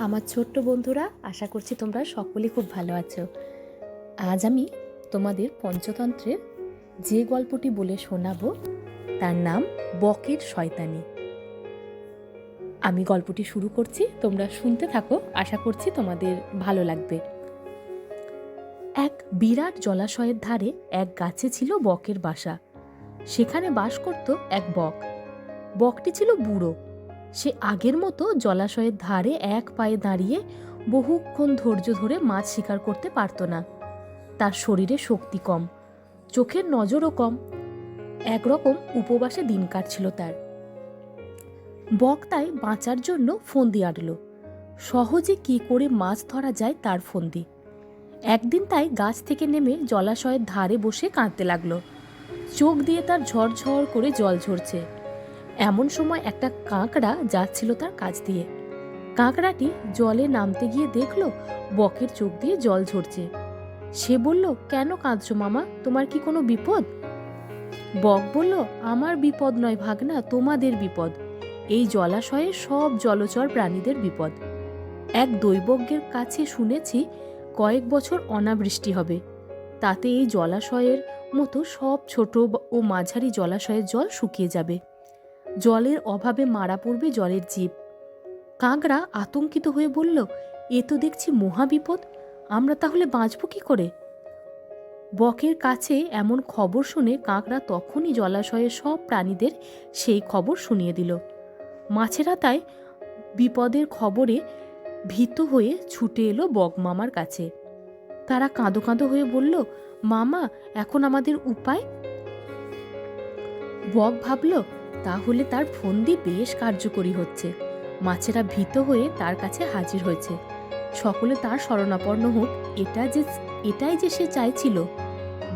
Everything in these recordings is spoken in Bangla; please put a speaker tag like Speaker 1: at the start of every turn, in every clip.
Speaker 1: আমার ছোট্ট বন্ধুরা, আশা করছি তোমরা সকলে খুব ভালো আছো। আজ আমি তোমাদের পঞ্চতন্ত্রের যে গল্পটি বলে শোনাবো, তার নাম বকের শয়তানি। আমি গল্পটি শুরু করছি, তোমরা শুনতে থাকো, আশা করছি তোমাদের ভালো লাগবে। এক বিরাট জলাশয়ের ধারে এক গাছে ছিল বকের বাসা। সেখানে বাস করত এক বক। বকটি ছিল বুড়ো। সে আগের মতো জলাশয়ের ধারে এক পায়ে দাঁড়িয়ে বহুক্ষণ ধৈর্য ধরে মাছ শিকার করতে পারত না। তার শরীরে শক্তি কম, চোখের নজরও কম। একরকম উপবাসে দিন কাটছিল তার। বক তাই বাঁচার জন্য ফন্দি আটল সহজে কি করে মাছ ধরা যায় তার ফন্দি। একদিন তাই গাছ থেকে নেমে জলাশয়ের ধারে বসে কাঁদতে লাগল। চোখ দিয়ে তার ঝরঝর করে জল ঝরছে। এমন সময় একটা কাঁকড়া যাচ্ছিল তার কাছ দিয়ে। কাঁকড়াটি জলে নামতে গিয়ে দেখল, বকের চোখ দিয়ে জল ঝরছে। সে বলল, কেন কাঁদছো মামা? তোমার কি কোনো বিপদ? বক বলল, আমার বিপদ নয় ভাগনা, তোমাদের বিপদ। এই জলাশয়ে সব জলচর প্রাণীদের বিপদ। এক দৈবজ্ঞের কাছে শুনেছি, কয়েক বছর অনাবৃষ্টি হবে। তাতে এই জলাশয়ের মতো সব ছোট ও মাঝারি জলাশয়ের জল শুকিয়ে যাবে। জলের অভাবে মারা পড়বে জলের জীব। কাঁকড়া আতঙ্কিত হয়ে বলল, এ তো দেখছি মহাবিপদ আমরা তাহলে বাঁচব কি করে? বকের কাছে এমন খবর শুনে কাঁকড়া তখনই জলাশয়ে সব প্রাণীদের সেই খবর শুনিয়ে দিল। মাছেরা তাই বিপদের খবরে ভীত হয়ে ছুটে এলো বক মামার কাছে। তারা কাঁদো কাঁদো হয়ে বলল, মামা, এখন আমাদের উপায়? বক ভাবল তাহলে তার ফন্দি বেশ কার্যকরী হচ্ছে। মাছেরা ভীত হয়ে তার কাছে হাজির হয়েছে। সকলে তার শরণাপন্ন হোক, এটা যে এটাই যে সে চাইছিল।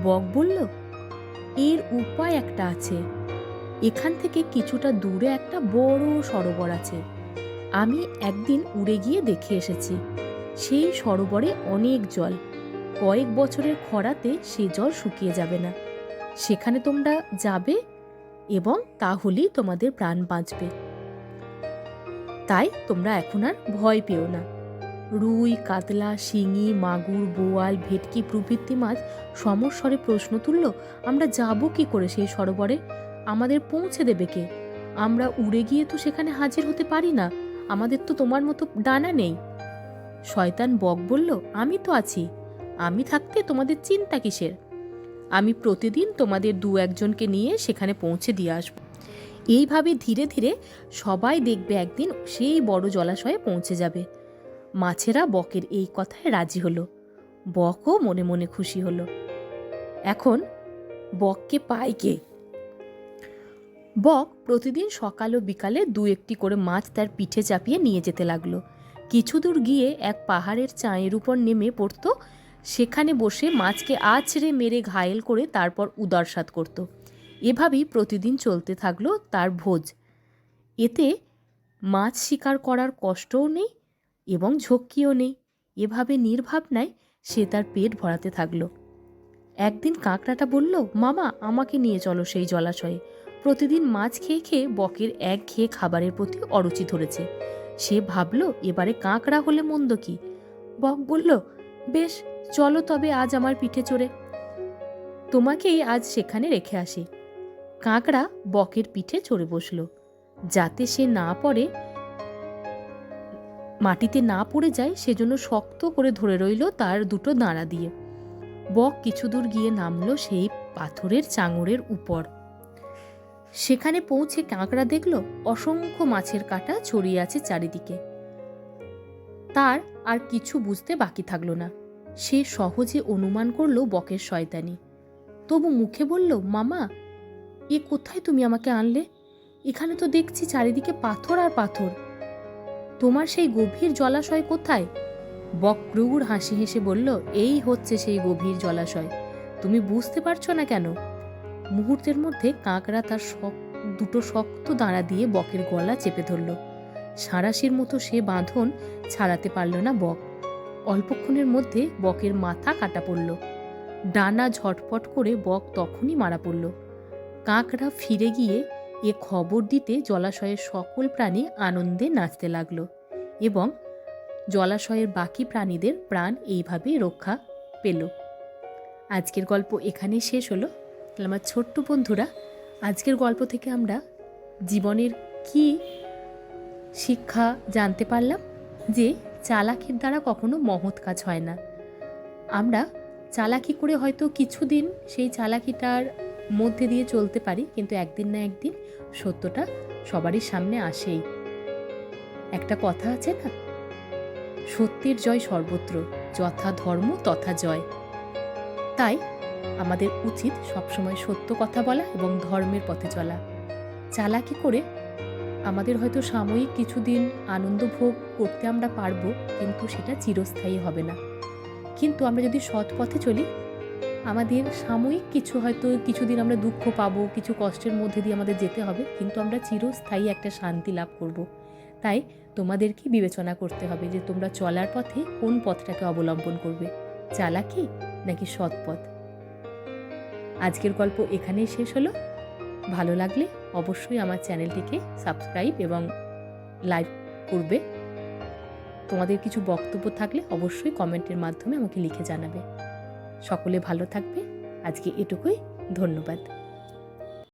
Speaker 1: বক বলল, এর উপায় একটা আছে। এখান থেকে কিছুটা দূরে একটা বড় সরোবর আছে। আমি একদিন উড়ে গিয়ে দেখে এসেছি। সেই সরোবরে অনেক জল। কয়েক বছরের খরাতে সে জল শুকিয়ে যাবে না। সেখানে তোমরা যাবে? এবং তাহলেই তোমাদের প্রাণ বাঁচবে। তাই তোমরা এখন আর ভয় পেও না। রুই, কাতলা, শিঙি, মাগুর, বোয়াল, ভেটকি প্রভৃতি মাছ সমস্বরে প্রশ্ন তুলল, আমরা যাব কি করে সেই সরোবরে? আমাদের পৌঁছে দেবে কে? আমরা উড়ে গিয়ে তো সেখানে হাজির হতে পারি না। আমাদের তো তোমার মতো ডানা নেই। শয়তান বক বলল, আমি তো আছি। আমি থাকতে তোমাদের চিন্তা কিসের? আমি প্রতিদিন তোমাদের দু একজনকে নিয়ে সেখানে পৌঁছে দিয়ে আসব। এইভাবে ধীরে ধীরে সবাই দেখবে একদিন সেই বড় জলাশয়ে পৌঁছে যাবে। মাছেরা বকের এই কথায় রাজি হলো। বকও মনে মনে খুশি হলো। এখন বককে পায় কে? বক প্রতিদিন সকাল ও বিকালে দু একটি করে মাছ তার পিঠে চাপিয়ে নিয়ে যেতে লাগল। কিছু দূর গিয়ে এক পাহাড়ের চাঁয়ের উপর নেমে পড়তো সেখানে বসে মাছকে আছড়ে মেরে ঘায়েল করে তারপর উদারসাত করত। এভাবেই প্রতিদিন চলতে থাকল তার ভোজ। এতে মাছ শিকার করার কষ্টও নেই এবং ঝক্কিও নেই। এভাবে নির্ভাবনায় সে তার পেট ভরাতে থাকল। একদিন কাঁকড়াটা বলল, মামা, আমাকে নিয়ে চলো সেই জলাশয়ে। প্রতিদিন মাছ খেয়ে খেয়ে বকের এক খেয়ে খাবারের প্রতি অরুচি ধরেছে। সে ভাবল, এবারে কাঁকড়া হলে মন্দ কি? বক বলল বেশ, চলো তবে আজ আমার পিঠে চড়ে। তোমাকেই আজ সেখানে রেখে আসি। কাঁকড়া বকের পিঠে চড়ে বসল। যাতে সে না পড়ে, মাটিতে না পড়ে যায়, সেজন্য শক্ত করে ধরে রইল তার দুটো দাঁড়া দিয়ে। বক কিছু দূর গিয়ে নামলো সেই পাথরের চাঙড়ের উপর। সেখানে পৌঁছে কাঁকড়া দেখল, অসংখ্য মাছের কাঁটা ছড়িয়ে আছে চারিদিকে। তার আর কিছু বুঝতে বাকি থাকল না। সে সহজে অনুমান করল বকের শয়তানি। তবু মুখে বলল, মামা, এ কোথায় তুমি আমাকে আনলে? এখানে তো দেখছি চারিদিকে পাথর আর পাথর। তোমার সেই গভীর জলাশয় কোথায়? বক হাসি হেসে বলল, এই হচ্ছে সেই গভীর জলাশয়। তুমি বুঝতে পারছ না কেন? মুহূর্তের মধ্যে কাঁকড়া তার শক দুটো শক্ত দাঁড়া দিয়ে বকের গলা চেপে ধরল। সাঁড়াশির মতো সে বাঁধন ছাড়াতে পারল না বক। অল্পক্ষণের মধ্যে বকের মাথা কাটা পড়ল। ডানা ঝটপট করে বক তখনই মারা পড়ল। কাঁকড়া ফিরে গিয়ে এ খবর দিতে জলাশয়ের সকল প্রাণী আনন্দে নাচতে লাগল এবং জলাশয়ের বাকি প্রাণীদের প্রাণ এইভাবেই রক্ষা পেল। আজকের গল্প এখানেই শেষ হলো। আমার ছোট্ট বন্ধুরা, আজকের গল্প থেকে আমরা জীবনের কি শিক্ষা জানতে পারলাম যে চালাকির দ্বারা কখনো মহৎ কাজ হয় না। আমরা চালাকি করে হয়তো কিছুদিন সেই চালাকিটার মধ্যে দিয়ে চলতে পারি, কিন্তু একদিন না একদিন সত্যটা সবারই সামনে আসেই। একটা কথা আছে না? সত্যের জয় সর্বত্র, যথা ধর্ম তথা জয়। তাই আমাদের উচিত সবসময় সত্য কথা বলা এবং ধর্মের পথে চলা। চালাকি করে আমাদের হয়তো সাময়িক কিছুদিন আনন্দ ভোগ করতে আমরা পারব, কিন্তু সেটা চিরস্থায়ী হবে না। কিন্তু আমরা যদি সৎ পথে চলি, আমাদের সাময়িক কিছু হয়তো কিছুদিন আমরা দুঃখ পাবো, কিছু কষ্টের মধ্যে দিয়ে আমাদের যেতে হবে, কিন্তু আমরা চিরস্থায়ী একটা শান্তি লাভ করব। তাই তোমাদেরকে বিবেচনা করতে হবে যে তোমরা চলার পথে কোন পথটাকে অবলম্বন করবে, চালাকি নাকি সৎ পথ। আজকের গল্প এখানেই শেষ হলো। ভালো লাগলে অবশ্যই আমার চ্যানেলটিকে সাবস্ক্রাইব এবং লাইক করবে। তোমাদের কিছু বক্তব্য থাকলে অবশ্যই কমেন্টের মাধ্যমে আমাকে লিখে জানাবে। সকলে ভালো থাকবে। আজকে এটুকুই। ধন্যবাদ।